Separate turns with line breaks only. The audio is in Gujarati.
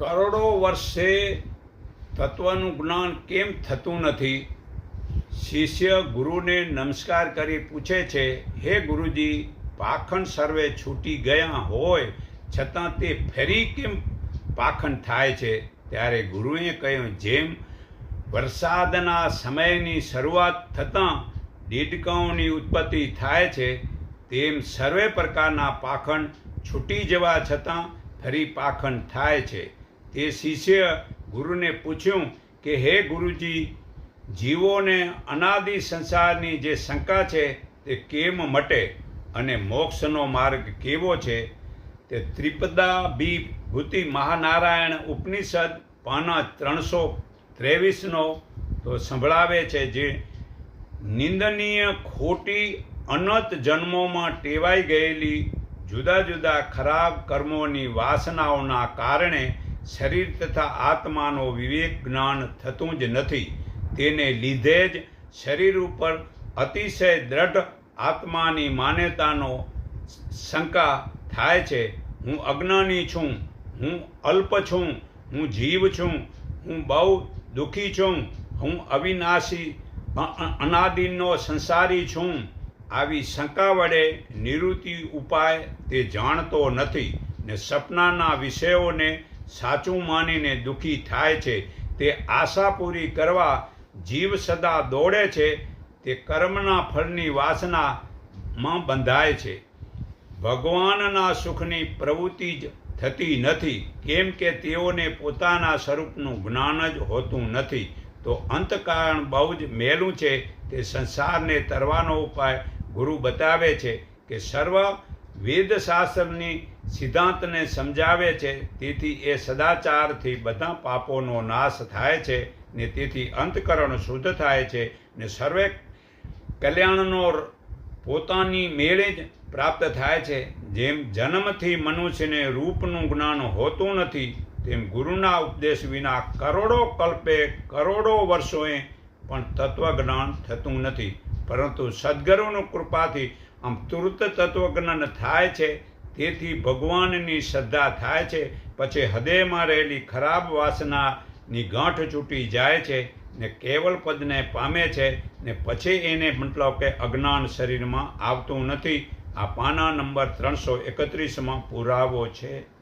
કરોડો વર્ષે તત્વનું જ્ઞાન કેમ થતું નથી? શિષ્ય ગુરુને નમસ્કાર કરી પૂછે છે, હે ગુરુજી, પાખંડ સર્વે છૂટી ગયા હોય, છતાં તે ફરી કેમ પાખંડ થાય છે? ત્યારે ગુરુએ કહ્યું, જેમ વરસાદના સમયની શરૂઆત થતાં દેડકાઓની ઉત્પત્તિ થાય છે, તેમ સર્વે પ્રકારના પાખંડ છૂટી જવા છતાં ફરી પાખંડ થાય છે. તે શિષ્ય ગુરુને પૂછ્યું કે, હે ગુરુજી, જીવોને અનાદિ સંસારની જે શંકા છે તે કેમ મટે અને મોક્ષનો માર્ગ કેવો છે? તે ત્રિપદા બી ભૂતિ મહાનારાયણ ઉપનિષદ પાના ત્રણસો ત્રેવીસનો તો સંભળાવે છે જે, નિંદનીય ખોટી અનંત જન્મોમાં ટેવાઈ ગયેલી જુદા જુદા ખરાબ કર્મોની વાસનાઓના કારણે શરીર તથા આત્માનો વિવેક, જ્ઞાન થતું જ નથી. તેને લીધે જ શરીર ઉપર અતિશય દ્રઢ આત્માની માન્યતાનો શંકા થાય છે. હું અજ્ઞાની છું, હું અલ્પ છું, હું જીવ છું, હું બહુ દુઃખી છું, હું અવિનાશી અનાદિનો સંસારી છું. આવી શંકા વડે નિવૃત્તિ ઉપાય તે જાણતો નથી ને સપનાના વિષયોને સાચું માનીને દુઃખી થાય છે, તે આશા પૂરી કરવા જીવ સદા દોડે છે, તે કર્મના ફળની વાસનામાં બંધાય છે. ભગવાનના સુખની પ્રવૃત્તિ જ થતી નથી, કેમ કે તેઓને પોતાના સ્વરૂપનું જ્ઞાન જ હોતું નથી. તો અંતકારણ બહુ જ મેલું છે, તે સંસારને તરવાનો ઉપાય ગુરુ બતાવે છે કે સર્વ વેદશાસ્ત્રની સિદ્ધાંતને સમજાવે છે, તેથી એ સદાચારથી બધા પાપોનો નાશ થાય છે ને તેથી અંતકરણ શુદ્ધ થાય છે ને સર્વે કલ્યાણનો પોતાની મેળે જ પ્રાપ્ત થાય છે. જેમ જન્મથી મનુષ્યને રૂપનું જ્ઞાન હોતું નથી, તેમ ગુરુના ઉપદેશ વિના કરોડો કલ્પે કરોડો વર્ષોએ પણ તત્વજ્ઞાન થતું નથી. પરંતુ સદગુરુની કૃપાથી આમ તુરત તત્વજ્ઞાન થાય છે તેથી ભગવાનની શ્રદ્ધા થાય છે. પછી હૃદયમાં રહેલી ખરાબ વાસનાની ગાંઠ છૂટી જાય છે ને કેવલ પદને પામે છે ને પછી એને મતલબ કે અજ્ઞાન શરીરમાં આવતું નથી. આ પાના નંબર ત્રણસો એકત્રીસમાં પુરાવો છે.